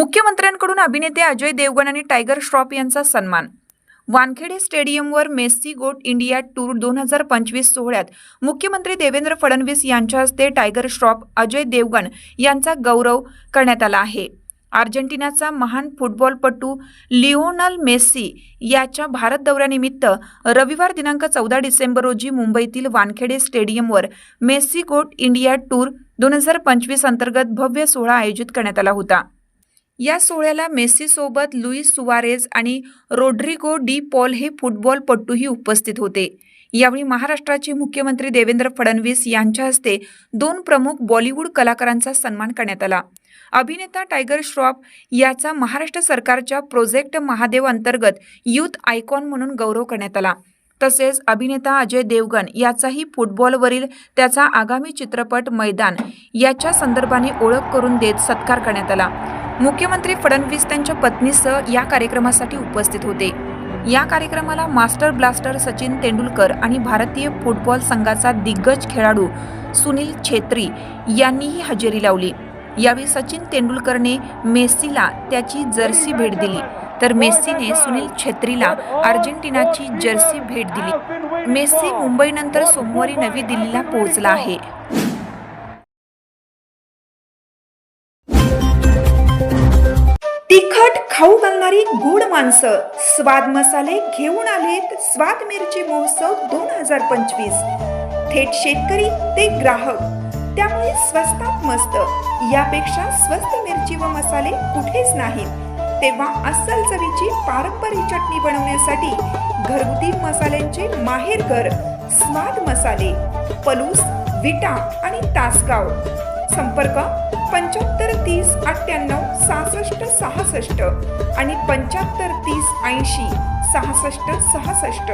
मुख्यमंत्र्यांकडून अभिनेते अजय देवगण आणि टायगर श्रॉफ यांचा सन्मान. वानखेडे स्टेडियमवर मेस्सी गोट इंडिया टूर दोन हजार पंचवीस सोहळ्यात मुख्यमंत्री देवेंद्र फडणवीस यांच्या हस्ते टायगर श्रॉफ अजय देवगण यांचा गौरव करण्यात आला आहे. अर्जेंटिनाचा महान फुटबॉलपटू लिओनल मेस्सी याच्या भारत दौऱ्यानिमित्त रविवार दिनांक चौदा डिसेंबर रोजी मुंबईतील वानखेडे स्टेडियमवर मेस्सी गोट इंडिया टूर दोन हजार पंचवीस अंतर्गत भव्य सोहळा आयोजित करण्यात आला होता. या सोहळ्याला मेस्सीसोबत लुईस सुवारेज आणि रोड्रिगो डी पॉल हे फुटबॉलपटूही उपस्थित होते. यावेळी महाराष्ट्राचे मुख्यमंत्री देवेंद्र फडणवीस यांच्या हस्ते दोन प्रमुख बॉलिवूड कलाकारांचा सन्मान करण्यात आला. अभिनेता टायगर श्रॉफ याचा महाराष्ट्र सरकारच्या प्रोजेक्ट महादेव अंतर्गत युथ आयकॉन म्हणून गौरव करण्यात आला. तसेच अभिनेता अजय देवगण याचाही फुटबॉलवरील त्याचा आगामी चित्रपट मैदान याच्या संदर्भाने ओळख करून देत सत्कार करण्यात आला. मुख्यमंत्री फडणवीस त्यांच्या पत्नीसह या कार्यक्रमासाठी उपस्थित होते. या कार्यक्रमाला मास्टर ब्लास्टर सचिन तेंडुलकर आणि भारतीय फुटबॉल संघाचा दिग्गज खेळाडू सुनील छेत्री यांनीही हजेरी लावली. यावेळी सचिन तेंडुलकरने मेस्सीला त्याची जर्सी भेट दिली. तर मेस्सीने सुनील छेत्रीला अर्जेंटिनाची जर्सी भेट दिली. मेस्सी मुंबईनंतर सोमवारी नवी दिल्लीला पोहोचला आहे. तिखट खाऊ घालणारी गोड माणसं स्वाद मसाले घेऊन आलेत स्वाद मिरची महोत्सव दोन हजार पंचवीस. थेट शेतकरी ते ग्राहक. त्यामुळे स्वस्तात मस्त. यापेक्षा स्वस्त मिरची व मसाले कुठेच नाहीत. तेव्हा अस्सल चवीची पारंपरिक चटणी बनवण्यासाठी घरगुती मसाल्यांचे माहेर घर स्वाद मसाले पलूस विटा आणि तासगाव. संपर्क पंच्याहत्तर तीस अठ्ठ्याण्णव सहासष्ट सहासष्ट आणि पंच्याहत्तर तीस ऐंशी सहासष्ट सहासष्ट.